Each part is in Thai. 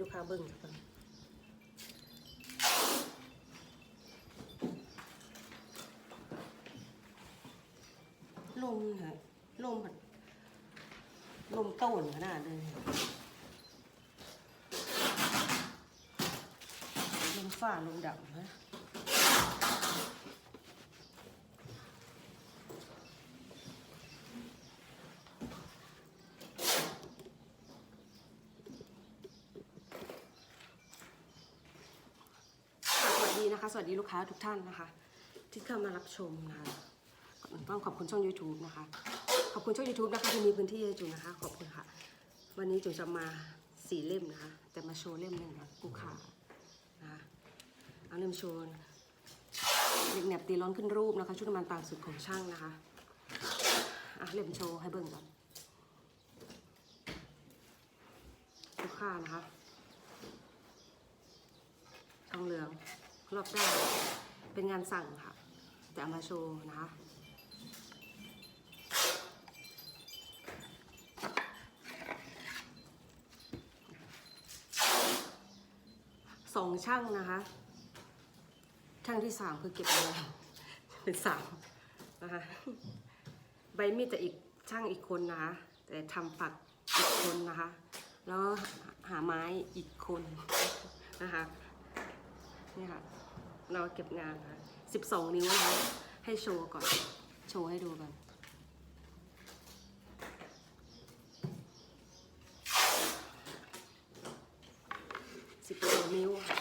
ลูกค้าเบิ่งกันลมฮะลมลมโต้นขนาดเลยลมฝ่าลมดับฮะ สวัสดีนะคะสวัสดีลูกค้าทุกท่านนะคะ ที่เข้ามารับชมนะคะต้องขอบคุณช่อง YouTube นะคะ ขอบคุณช่อง YouTube นะคะที่มีพื้นที่ให้จูนะคะ ขอบคุณค่ะ วันนี้จูจะมาสี่เล่มนะคะ แต่มาโชว์เล่มหนึ่งนะกูขานะคะเอาเล่มโชว์เด็กแหนบตีร้อนขึ้นรูปนะคะ ชุดน้ำมันต่างสุดของช่างนะคะอะเล่มโชว์ให้เบิ่งก่อนกูขานะคะทองเหลือง รอบด้านเป็นงานสั่งค่ะ แต่เอามาโชว์นะคะสองช่างนะคะ ช่างที่สามคือเก็บเงินเป็นสามนะคะใบมีดจะอีกช่างอีกคนนะคะ แต่ทำปักอีกคนนะคะ แล้วหาไม้อีกคนนะคะ นี่ค่ะ เราเก็บงานค่ะ 12 นิ้วนะคะให้โชว์ก่อน โชว์ให้ดูก่อน 12 นิ้วค่ะ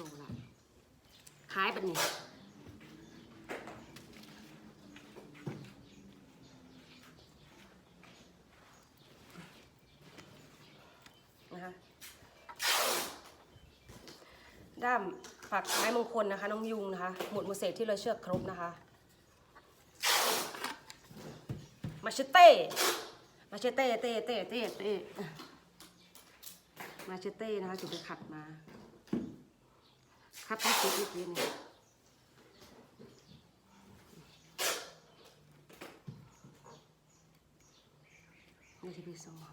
โชว์ละ คล้ายแบบนี้นะคะด้ามฝักไม้มงคลนะคะ น้องยุงนะคะ หมุดมือเสกที่เราเชือกครบนะคะ มาเชเต้ มาเชเต้เต้เต้เต้เต้มาเชเต้นะคะจุดไปขัดมา คัดให้คิดอีกทีนึงนี่ที่พี่ส่งมา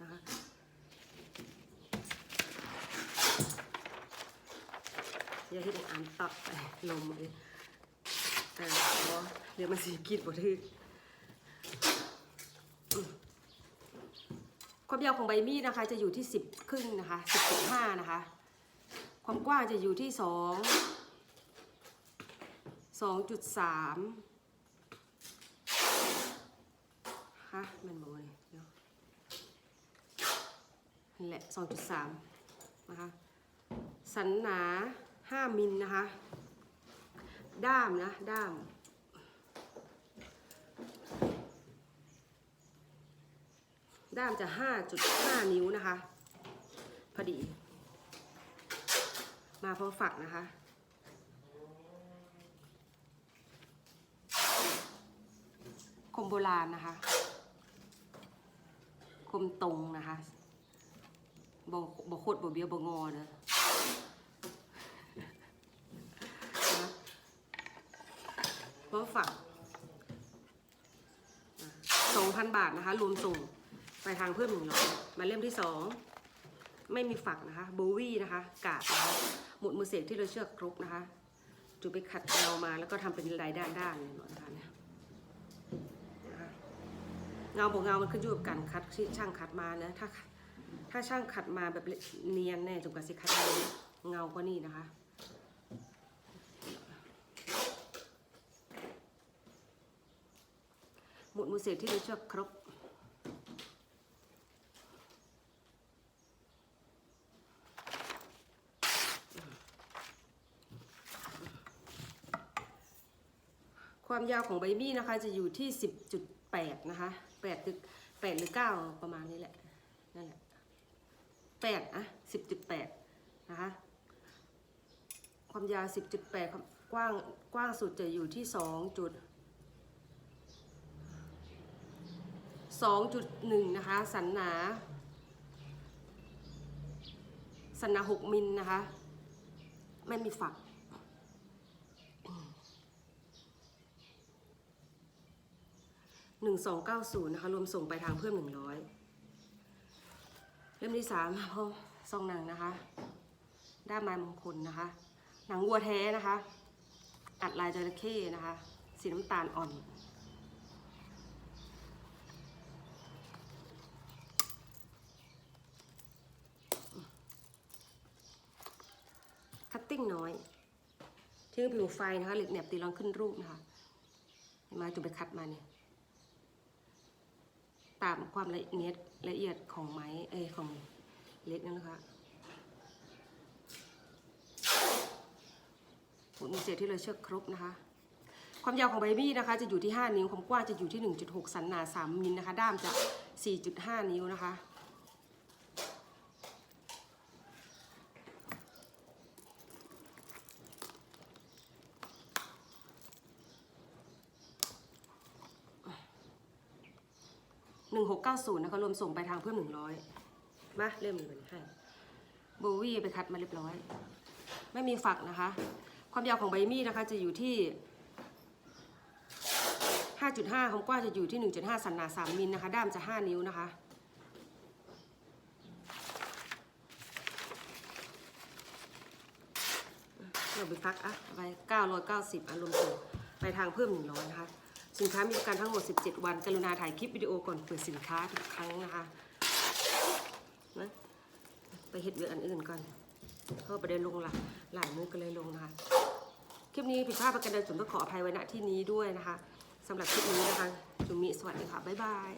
นะคะอย่าให้ได้อ่านตับไปลมเลยแต่เพราะเดี๋ยวมันสีกิดบ่ทึกความยาวของใบมีดนะคะ จะอยู่ที่สิบครึ่งนะคะสิบจุดห้านะคะ ความกว้างจะอยู่ที่สองสองจุดสามฮะมันบอกเลยเดี๋ยวนั่แหละสองจุดสามนะคะสันหนาห้ามิลนะคะ ด้ามนะ ด้ามด้ามจะห้าจุดห้านิ้วนะคะ พอดี มาพอฝักนะคะ คมโบราณนะคะ คมตรงนะคะบอบโคตรบเบี้ยวบงอเนอะนะพร้อฝักสองพันบาทนะคะ รวมส่งไปทางเพิ่มหนึ่งร้อยมาเล่มที่สอง ไม่มีฝักนะคะโบวี่นะคะกาดนะคะหมุดมือเสกที่เราเชือกครบนะคะจูไปขัดเงามาแล้วก็ทำเป็นลายด้านด้านๆเลยเนาะนะคะเนี่ยนะคะเงาบอกเงามันขึ้นอยู่กับการคัดที่ช่างคัดมานะถ้าถ้าช่างขัดมาแบบเนียนแน่จงกระสิคัดเงากว่านี้นะคะหมุดมือเสกที่เราเชือกครบ ความยาวของใบมีดนะคะ จะอยู่ที่ 10.8 นะคะ8หรือ8หรือ 9 ประมาณนี้แหละ นั่นแหละ8อะ10.8 นะคะ ความยาว 10.8ความกว้างกว้างสุดจะอยู่ที่ 2 จุด2.1 นะคะ สันหนา สันหนา 6 มิลนะคะ ไม่มีฝัก หนึ่งสองเก้าศูนย์นะคะรวมส่งไปทางเพิ่มหนึ่งร้อยเล่มที่สามพอซองหนังนะคะ ด้ามไม้มงคลนะคะ หนังวัวแท้นะคะ อัดลายจระเข้นะคะ สีน้ำตาลอ่อน คัตติ้งน้อยที่ผิวไฟนะคะเหล็กแหนบตีรองขึ้นรูปนะคะมาจุดไปคัดมาเนี่ย ตามความละเอียดละเอียดของไม้เอของเล็กนั่นนะคะหมุดมีเศษที่เราเชือกครบนะคะ ความยาวของใบมีดนะคะ จะอยู่ที่ 5 นิ้วความกว้างจะอยู่ที่ 1.6 สันหนา 3มิลนะคะ ด้ามจะ 4.5 นิ้วนะคะ 1690 นะคะ รวมส่งไปทางเพิ่ม 100 มาเริ่มเลยให้โบวี่ไปคัดมาเรียบร้อย ไม่มีฝักนะคะ ความยาวของใบมีดนะคะจะอยู่ที่ 5.5ความกว้างจะอยู่ที่ 1.5 สันหนา3มิลนะคะ ด้ามจะ 5 นิ้วนะคะเราไปฟักอะเอาไป990อารมณ์ส่งไปทางเพิ่ม 100 นะคะ สินค้ามีประกันทั้งหมด 17 วัน กรุณาถ่ายคลิปวิดีโอก่อนเปิดสินค้าทุกครั้งนะคะนะไปเห็ดเรื่องอันอื่นก่อนเพราะประเด็นลงหละหลายมือก็เลยลงนะคะ คลิปนี้ผิดพลาดประการใดส่วนต้องขออภัยไว้ณที่นี้ด้วยนะคะสำหรับคลิปนี้นะคะจุมิสวัสดีค่ะ บ๊ายบาย